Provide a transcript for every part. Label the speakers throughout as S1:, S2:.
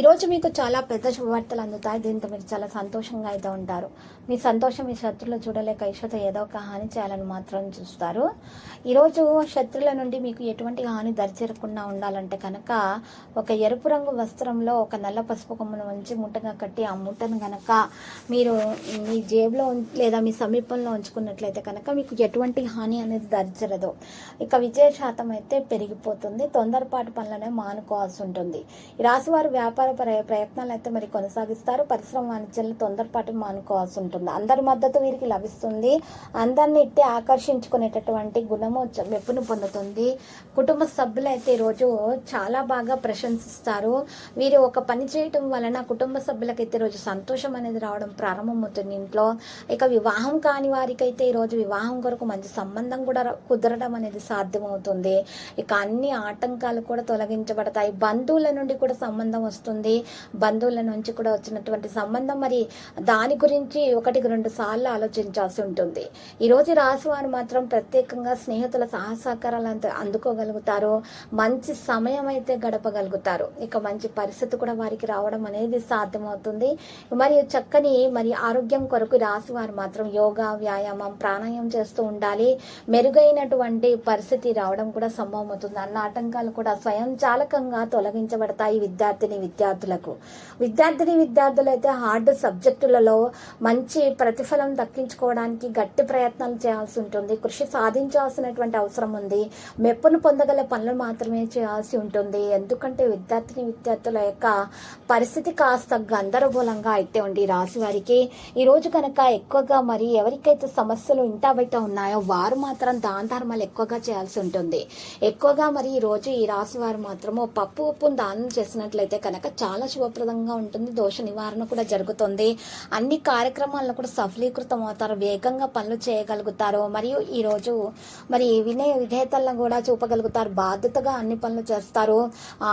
S1: ఈరోజు మీకు చాలా పెద్ద శుభవార్తలు అందుతాయి. దీంతో మీరు చాలా సంతోషంగా అయితే ఉంటారు. మీ సంతోషం మీ శత్రులు చూడలేక ఇష్టతో ఏదో ఒక హాని చేయాలని మాత్రం చూస్తారు. ఈరోజు శత్రుల నుండి మీకు ఎటువంటి హాని దరిచేరకుండా ఉండాలంటే కనుక ఒక ఎరుపు రంగు వస్త్రంలో ఒక నల్ల పసుపు కొమ్మను ఉంచి ముట్టగా కట్టి ఆ ముట్టను కనుక మీరు మీ జేబులో లేదా మీ సమీపంలో ఉంచుకున్నట్లయితే కనుక మీకు ఎటువంటి హాని అనేది దరిచేరదు. ఇక విజయ శాతం అయితే పెరిగిపోతుంది. తొందరపాటు పనులనే మానుకోవాల్సి ఉంటుంది. ఈ రాశివారు వ్యాపార ప్రయత్నాలు అయితే మరి కొనసాగిస్తారు. పరిశ్రమ వాణిజ్యంలో తొందరపాటు మానుకోవాల్సి ఉంటుంది. అందరి మద్దతు వీరికి లభిస్తుంది. అందరిని ఇట్టే ఆకర్షించుకునేటటువంటి గుణము మెప్పును పొందుతుంది. కుటుంబ సభ్యులు అయితే ఈరోజు చాలా బాగా ప్రశంసిస్తారు. వీరు ఒక పని చేయటం వలన కుటుంబ సభ్యులకైతే ఈరోజు సంతోషం అనేది రావడం ప్రారంభమవుతుంది ఇంట్లో. ఇక వివాహం కాని వారికైతే ఈరోజు వివాహం కొరకు మంచి సంబంధం కూడా కుదరడం అనేది సాధ్యమవుతుంది. ఇక అన్ని ఆటంకాలు కూడా తొలగించబడతాయి. బంధువుల నుండి కూడా సంబంధం వస్తుంది బంధువుల నుంచి కూడా వచ్చినటువంటి సంబంధం మరి దాని గురించి ఒకటికి రెండు సార్లు ఆలోచించాల్సి ఉంటుంది. ఈరోజు రాశివారు మాత్రం ప్రత్యేకంగా స్నేహితుల సహసహకారాలు అంత- అందుకోగలుగుతారు. మంచి సమయం అయితే గడపగలుగుతారు. ఇక మంచి పరిస్థితి కూడా వారికి రావడం అనేది సాధ్యమవుతుంది. మరియు చక్కని మరి ఆరోగ్యం కొరకు రాశి వారు మాత్రం యోగా వ్యాయామం ప్రాణాయామం చేస్తూ ఉండాలి. మెరుగైనటువంటి పరిస్థితి రావడం కూడా సంభవమవుతుంది. అన్న ఆటంకాలు కూడా స్వయంచాలకంగా తొలగించబడతాయి విద్యార్థిని విద్యార్థులకు. విద్యార్థిని విద్యార్థులు అయితే హార్డ్ సబ్జెక్టులలో మంచి ప్రతిఫలం దక్కించుకోవడానికి గట్టి ప్రయత్నాలు చేయాల్సి ఉంటుంది. కృషి సాధించాల్సినటువంటి అవసరం ఉంది. మెప్పును పొందగల పనులు మాత్రమే చేయాల్సి ఉంటుంది. ఎందుకంటే విద్యార్థిని విద్యార్థుల యొక్క పరిస్థితి కాస్త గందరగోళంగా అయితే ఉంది రాశి వారికి. ఈరోజు కనుక ఎక్కువగా మరి ఎవరికైతే సమస్యలు ఇంటా బయట ఉన్నాయో వారు మాత్రం దాన ధర్మాలు ఎక్కువగా చేయాల్సి ఉంటుంది. ఎక్కువగా మరి ఈ రోజు ఈ రాశి వారు మాత్రము పప్పు ఉప్పును దానం చేసినట్లయితే కనుక చాలా శుభప్రదంగా ఉంటుంది. దోష నివారణ కూడా జరుగుతుంది. అన్ని కార్యక్రమాలను కూడా సఫలీకృతం అవుతారు వేగంగా పనులు చేయగలుగుతారు. మరియు ఈ రోజు మరి వినయ విధేయతలను కూడా చూపగలుగుతారు. బాధ్యతగా అన్ని పనులు చేస్తారు.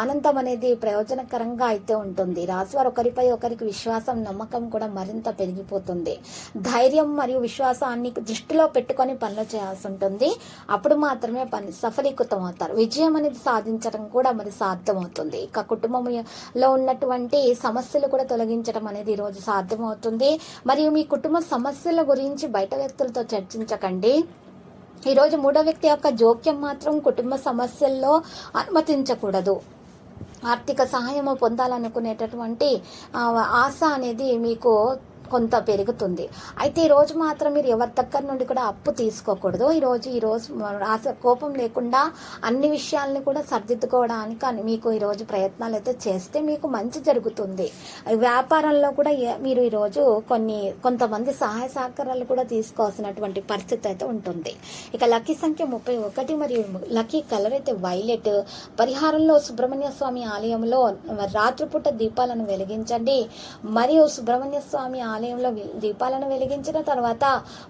S1: ఆనందం అనేది ప్రయోజనకరంగా అయితే ఉంటుంది. రాశివారు ఒకరిపై ఒకరికి విశ్వాసం నమ్మకం కూడా మరింత పెరిగిపోతుంది. ధైర్యం మరియు విశ్వాసాన్ని దృష్టిలో పెట్టుకొని పనులు చేయాల్సి ఉంటుంది. అప్పుడు మాత్రమే పని సఫలీకృతం అవుతారు విజయం అనేది సాధించడం కూడా మరి సాధ్యమవుతుంది. ఇక కుటుంబంలో ఉన్నటువంటి సమస్యలు కూడా తొలగించడం అనేది ఈరోజు రోజు సాధ్యమవుతుంది. మరియు మీ కుటుంబ సమస్యల గురించి బయట వ్యక్తులతో చర్చించకండి. ఈరోజు మూడో వ్యక్తి యొక్క జోక్యం మాత్రం కుటుంబ సమస్యల్లో అనుమతించకూడదు. ఆర్థిక సహాయం పొందాలనుకునేటటువంటి ఆశ అనేది మీకు కొంత పెరుగుతుంది. అయితే ఈ రోజు మాత్రం మీరు ఎవరి దగ్గర నుండి కూడా అప్పు తీసుకోకూడదు. ఈరోజు ఈరోజు ఆశ కోపం లేకుండా అన్ని విషయాల్ని కూడా సర్దిద్దుకోవడానికి అని మీకు ఈరోజు ప్రయత్నాలు అయితే చేస్తే మీకు మంచి జరుగుతుంది. వ్యాపారంలో కూడా మీరు ఈరోజు కొన్ని కొంతమంది సహాయ సహకారాలు కూడా తీసుకోవాల్సినటువంటి పరిస్థితి అయితే ఉంటుంది. ఇక లక్కీ సంఖ్య ముప్పై ఒకటి మరియు లక్కీ కలర్ అయితే వైలెట్. పరిహారంలో సుబ్రహ్మణ్య స్వామి ఆలయంలో రాత్రిపూట దీపాలను వెలిగించండి. మరియు సుబ్రహ్మణ్య స్వామి ఆలయంలో దీపాలను వెలిగించిన తర్వాత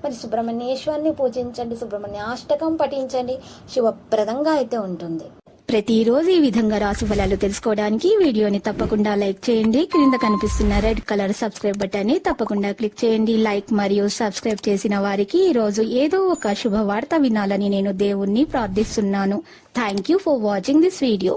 S1: మరి సుబ్రహ్మణ్యేశ్వరిని పూజించండి సుబ్రహ్మణ్య అష్టకం పఠించండి శుభప్రదంగా అయితే ఉంటుంది. ప్రతిరోజు ఈ విధంగా రాసు ఫలాలు తెలుసుకోవడానికి వీడియోని తప్పకుండా లైక్ చేయండి. క్రింద కనిపిస్తున్న రెడ్ కలర్ సబ్స్క్రైబ్ బటన్ని తప్పకుండా క్లిక్ చేయండి. లైక్ మరియు సబ్స్క్రైబ్ చేసిన వారికి ఈ రోజు ఏదో ఒక శుభవార్త వినాలని నేను దేవుణ్ణి ప్రార్థిస్తున్నాను. Thank you for watching this video